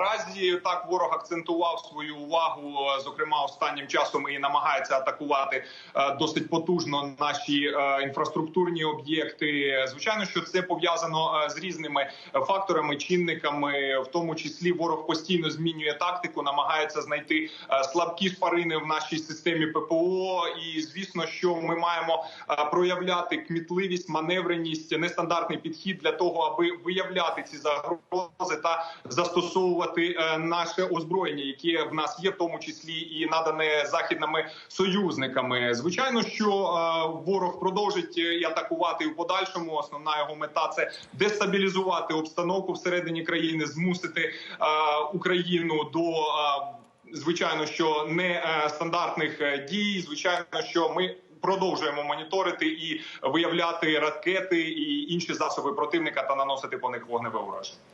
Азії. Так ворог акцентував свою увагу, зокрема останнім часом і намагається атакувати е, досить потужно наші е, інфраструктурні об'єкти. Звичайно, що це пов'язано е, з різними факторами, чинниками, в тому числі ворог постійно змінює тактику, намагається знайти слабкі шпарини в нашій системі ППО. І звісно, що ми маємо проявляти кмітливість, маневреність, нестандартний підхід для того, аби виявляти ці загрози та застосовувати е, наше озброєння, яке в нас є, в тому числі і надане західними союзниками. Звичайно, що е, ворог продовжить е, і атакувати в подальшому. Основна його мета це дестабілізувати обстановку всередині країни, змусити Україну до. Звичайно, що не стандартних дій. Звичайно, що ми продовжуємо моніторити і виявляти ракети і інші засоби противника та наносити по них вогневе ураження.